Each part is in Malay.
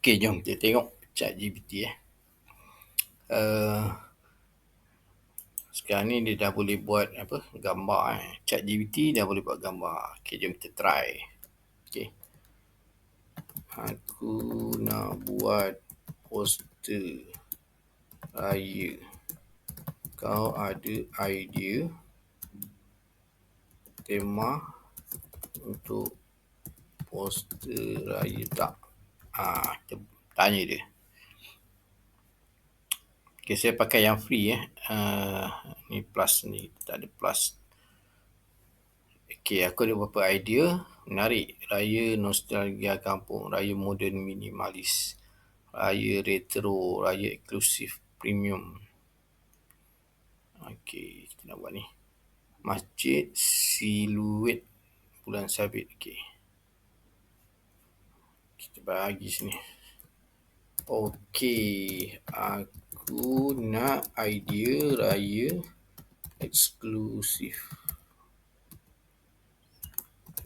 Okey, jom kita tengok chat GPT eh. Uh, sekarang ni dia dah boleh buat apa gambar eh. Chat GPT dah boleh buat gambar. Okey, jom kita try. Okey. Aku nak buat poster raya. Kau ada idea tema untuk poster raya tak? Kita tanya dia. Okay, saya pakai yang free eh. Uh, ni plus ni, tak ada plus. Okay, aku ada beberapa idea menarik. Raya nostalgia kampung, raya moden minimalis, raya retro, raya eksklusif premium. Okay, kita nak buat ni. Masjid siluet bulan sabit. Okay. Kita bagi sini. Okey, aku nak idea raya eksklusif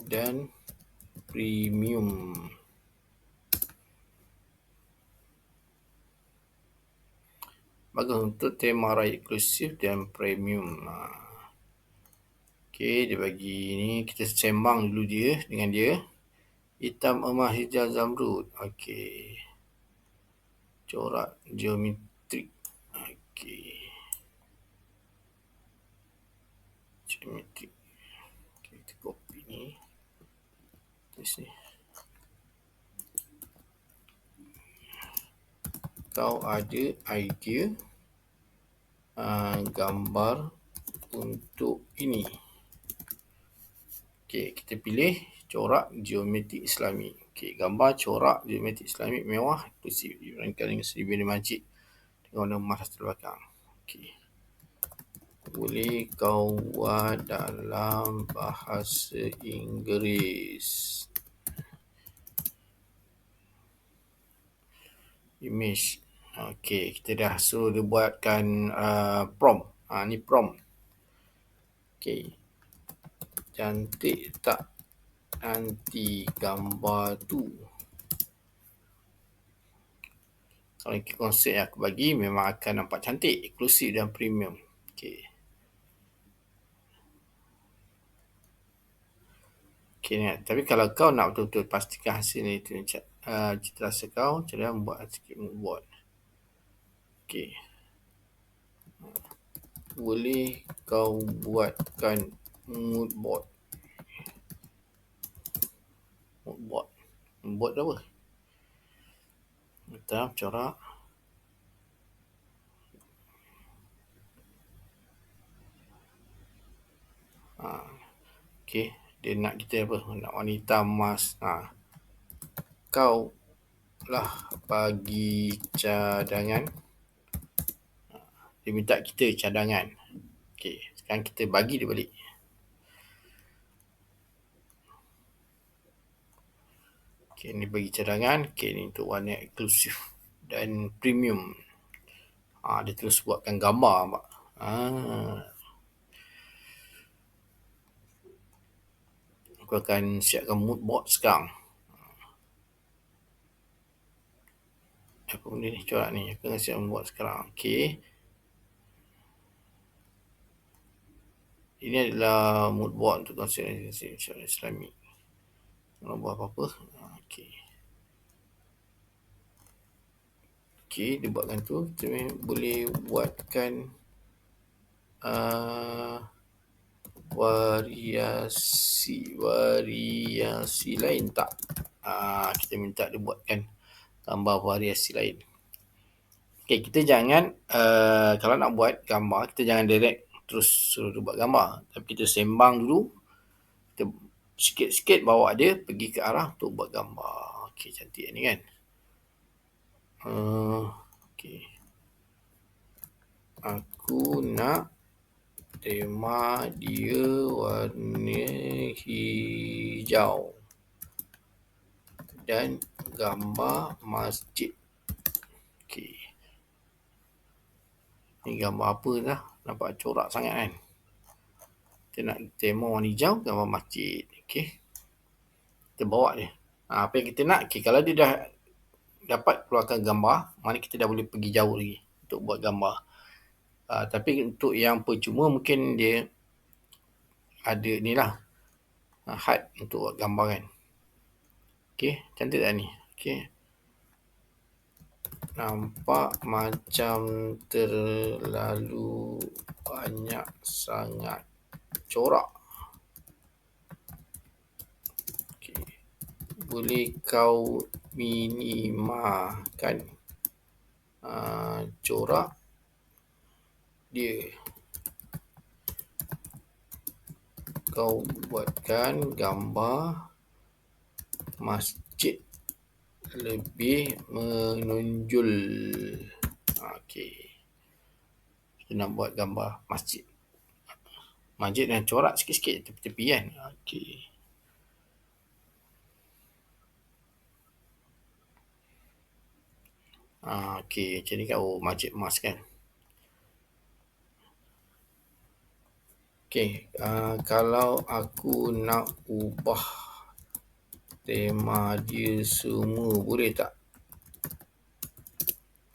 dan premium. Bagus untuk tema raya eksklusif dan premium. Okey, dia bagi ni kita sembang dulu dia dengan dia. Hitam emas hijau zamrud. Okey corak geometrik. Okey. Geometrik. Okay, kita copy ni. Di sini. Kau ada idea uh, gambar untuk ini. Okey, kita pilih corak geometrik Islami. Okey, gambar corak geometrik Islami mewah inklusif dibandingkan dengan Sri Bin Majid dengan warna emas di belakang. Okey. Boleh kau buat dalam bahasa Inggeris. Image. Okey, kita dah suruh dia buatkan uh, prompt. Ha, ni prompt. Okey. Cantik tak nanti gambar tu. Kalau ikut konsep yang aku bagi memang akan nampak cantik eksklusif dan premium. Okey. Okey ni tapi kalau kau nak betul-betul pastikan hasil ni tu uh, cita rasa kau cara buat sikit mood okey. Boleh kau buatkan mood board buat buat apa kita corak ha. Okey, dia nak kita apa? Nak wanita emas. Ha. Kau lah bagi cadangan. Ha. Dia minta kita cadangan. Okey, sekarang kita bagi dia balik. Okay, ni bagi cadangan. Okay, ni untuk warna eksklusif dan premium. Ha, dia terus buatkan gambar. Mak. Ha. Aku akan siapkan mood board sekarang. Apa benda ni corak ni? Aku akan siap buat sekarang. Okay. Ini adalah mood board untuk konsep Islami. Nak buat apa-apa. Okey. Okey, dia buatkan tu. Kita boleh buatkan uh, variasi variasi lain tak? Uh, kita minta dia buatkan gambar variasi lain. Okey, kita jangan uh, kalau nak buat gambar, kita jangan direct terus suruh dia buat gambar. Tapi kita sembang dulu. Kita sikit-sikit bawa dia pergi ke arah untuk buat gambar. Okey, cantik ni kan? Uh, Okey. Aku nak tema dia warna hijau dan gambar masjid. Okey. Ni gambar apa dah? Nampak corak sangat kan? Kita nak tema warna hijau, gambar masjid. Okey. Kita bawa dia. Ha, apa yang kita nak. Okay, kalau dia dah dapat keluarkan gambar, mana kita dah boleh pergi jauh lagi untuk buat gambar. Uh, tapi untuk yang percuma mungkin dia ada ni lah had untuk buat gambar kan. Okay, cantik tak ni? Okay. Nampak macam terlalu banyak sangat corak. Okay. Boleh kau minimalkan uh, corak dia. Kau buatkan gambar masjid lebih menonjol. Okey. Kita nak buat gambar masjid. Masjid dengan corak sikit-sikit tepi-tepi kan? Okey Ah, okey, macam ni kan, oh, masjid emas kan. Okey, uh, kalau aku nak ubah tema dia semua, boleh tak?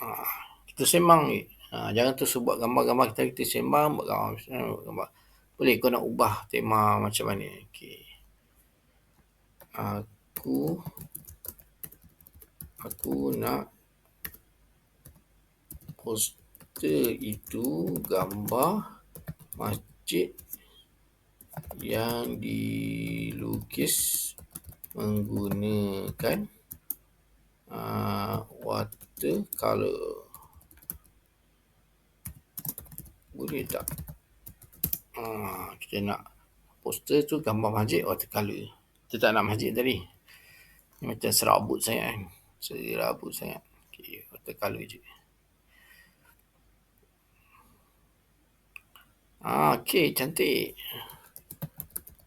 Uh, kita sembang ni. Uh, jangan tu buat gambar-gambar kita, kita sembang, buat gambar, gambar. Boleh kau nak ubah tema macam mana? Okey. Aku aku nak poster itu gambar masjid yang dilukis menggunakan uh, watercolor. Boleh tak? Uh, kita nak poster tu gambar masjid watercolor. Kita tak nak masjid tadi. Ini macam serabut sangat kan. Serabut sangat. Okay, watercolor je. Ah, okay, cantik.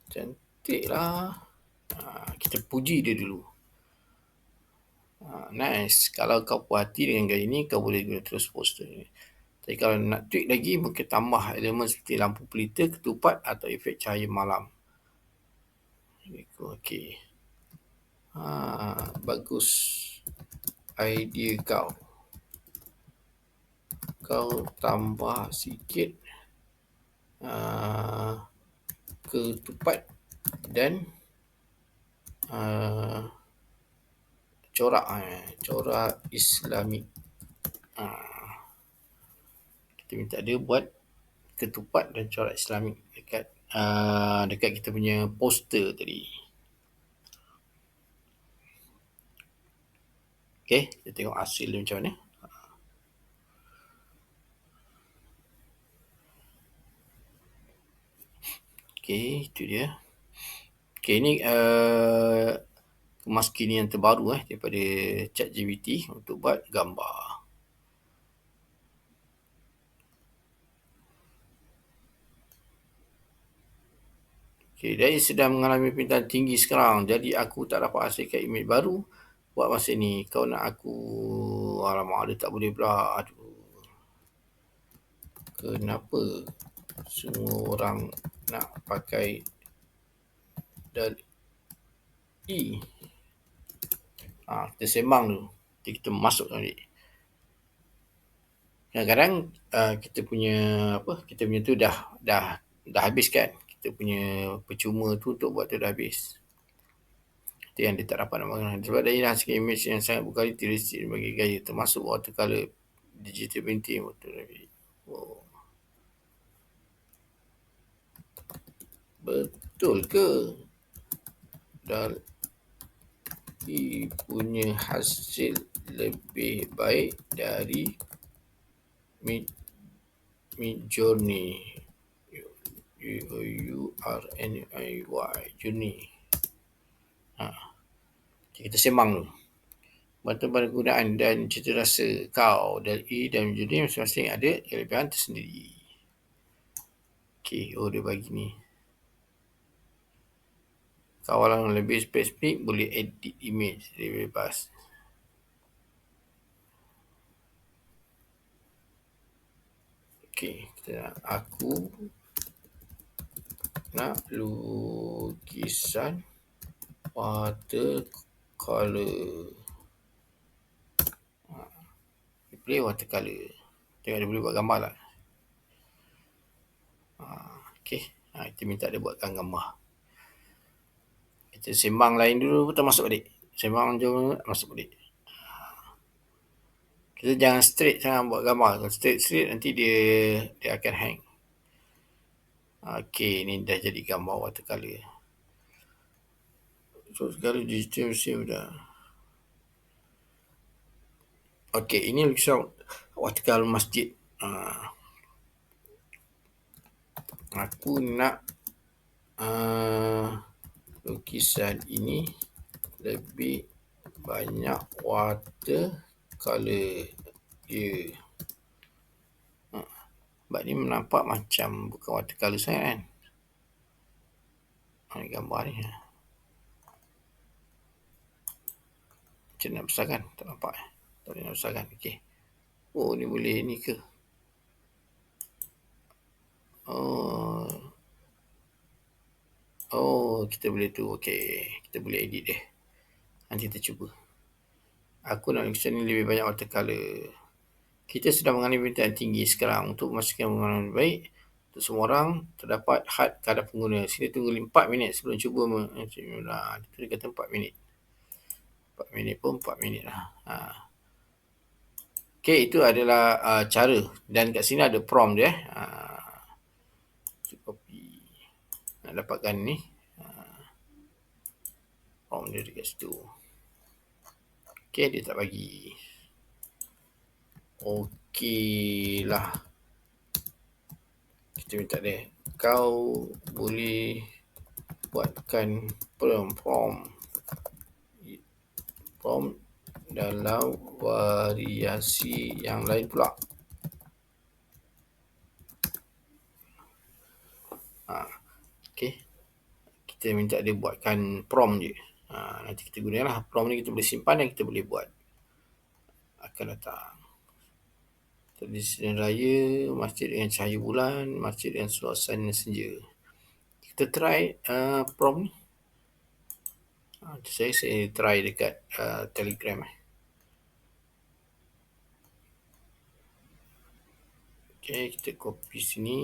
Cantik lah. Ha, kita puji dia dulu. Ha, nice. Kalau kau puas hati dengan gaya ni, kau boleh guna terus poster ni. Tapi kalau nak tweak lagi, mungkin tambah elemen seperti lampu pelita, ketupat atau efek cahaya malam. Okey. Ha, bagus idea kau. Kau tambah sikit. Uh, ketupat dan uh, corak uh, corak islamik uh, kita minta dia buat ketupat dan corak islamik dekat uh, dekat kita punya poster tadi Okay, kita tengok hasil dia macam mana. Okay, itu dia. Okay, ini uh, kemas kini yang terbaru eh, daripada ChatGPT untuk buat gambar. Okay, dia sedang mengalami pintahan tinggi sekarang. Jadi aku tak dapat hasilkan imej baru buat masa ni. Kau nak aku... Alamak, dia tak boleh pula. Aduh. Kenapa semua orang nak pakai dan E. Ha, kita sembang dulu. Jadi kita masuk tadi. Kadang-kadang uh, kita punya apa? Kita punya tu dah dah dah habis kan? Kita punya percuma tu untuk buat tu dah habis. Itu yang dia tak dapat nak mengenal. Sebab dia sikit image yang sangat berkualiti realistik bagi gaya termasuk watercolor digital painting betul Oh. Betul ke? Dan i punya hasil lebih baik dari mid mid journey U R N I Y journey. Ha. Kita sembang dulu. Bantu penggunaan dan cita rasa kau dan E dan journey masing-masing ada kelebihan tersendiri. Okay, oh dia bagi ni kawalan lebih spesifik boleh edit image lebih bebas Okey, kita nak aku nak lukisan water color Boleh watercolor. Tengok dia boleh buat gambar tak? Ha, okay. Ha, kita minta dia buatkan gambar. Sembang lain dulu, kita masuk balik. Sembang jom, masuk balik. Kita jangan straight jangan buat gambar. Kalau straight-straight nanti dia dia akan hang. Okey, ni dah jadi gambar watercolor. So, segala digital mesti dah. Okey, ini lukisan watercolor masjid. Uh, aku nak uh, lukisan ini lebih banyak water color dia. Ha. Sebab ni nampak macam bukan watercolor sangat kan. Ha, gambar ni. Macam nak besarkan? Tak nampak eh. Tak boleh nak besarkan. Okey. Oh ni boleh ni ke? Oh. Oh, kita boleh tu. Okey. Kita boleh edit dia. Nanti kita cuba aku nak lukisan ni lebih banyak watercolor. Kita sedang mengalami permintaan tinggi sekarang untuk memastikan penggunaan lebih baik untuk semua orang terdapat had kadar pengguna. Sini tunggu 4 minit sebelum cuba nah, itu dia kata 4 minit. 4 minit pun 4 minit lah. Ha. Okay, itu adalah uh, cara. Dan kat sini ada prompt dia. Ha. Copy. Nak dapatkan ni. Ha. Prompt dia dekat situ. Okey, dia tak bagi. Okey lah. Kita minta dia. Kau boleh buatkan prom prom prom dalam variasi yang lain pula. Ha, okay. Kita minta dia buatkan prom je. Ha, nanti kita gunakanlah prompt ni kita boleh simpan dan kita boleh buat. Akan datang. Tradisi raya, masjid dengan cahaya bulan, masjid dengan suasana senja. Kita try uh, prompt ni. Ha, saya, saya try dekat uh, telegram. Eh. Okay, kita copy sini.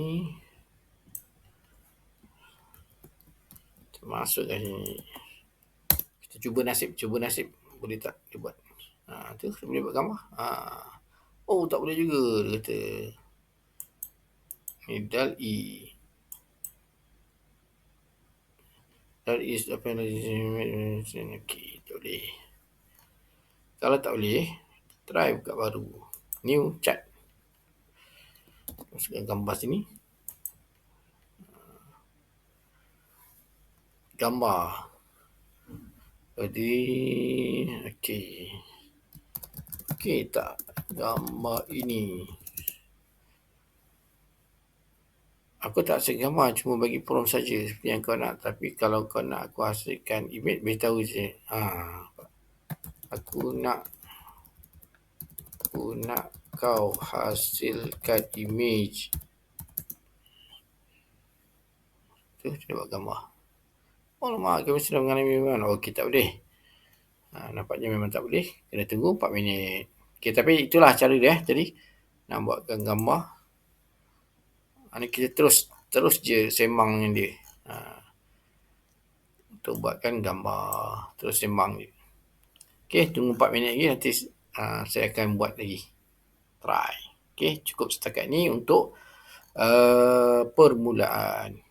Kita masukkan sini cuba nasib, cuba nasib. Boleh tak dia buat? Ha, tu boleh buat gambar. Ha. Oh, tak boleh juga dia kata. Ni dal E. Dal E is apa yang Okay, tak boleh. Kalau tak boleh, try buka baru. New chat. Masukkan gambar sini. Gambar. Jadi, okey. Okey tak gambar ini. Aku tak hasil gambar, cuma bagi prompt saja seperti yang kau nak. Tapi kalau kau nak aku hasilkan image, beritahu je. Ha. Aku nak aku nak kau hasilkan image. Tu, buat gambar. Oh lama kami sedang mengalami memang. Okey tak boleh. Ha, nampaknya memang tak boleh. Kena tunggu 4 minit. Okey tapi itulah cara dia. Jadi nak buatkan gambar. Ha, kita terus terus je sembang dengan dia. Ha, untuk buatkan gambar. Terus sembang je. Okey tunggu 4 minit lagi. Nanti ha, saya akan buat lagi. Try. Okey cukup setakat ni untuk uh, permulaan.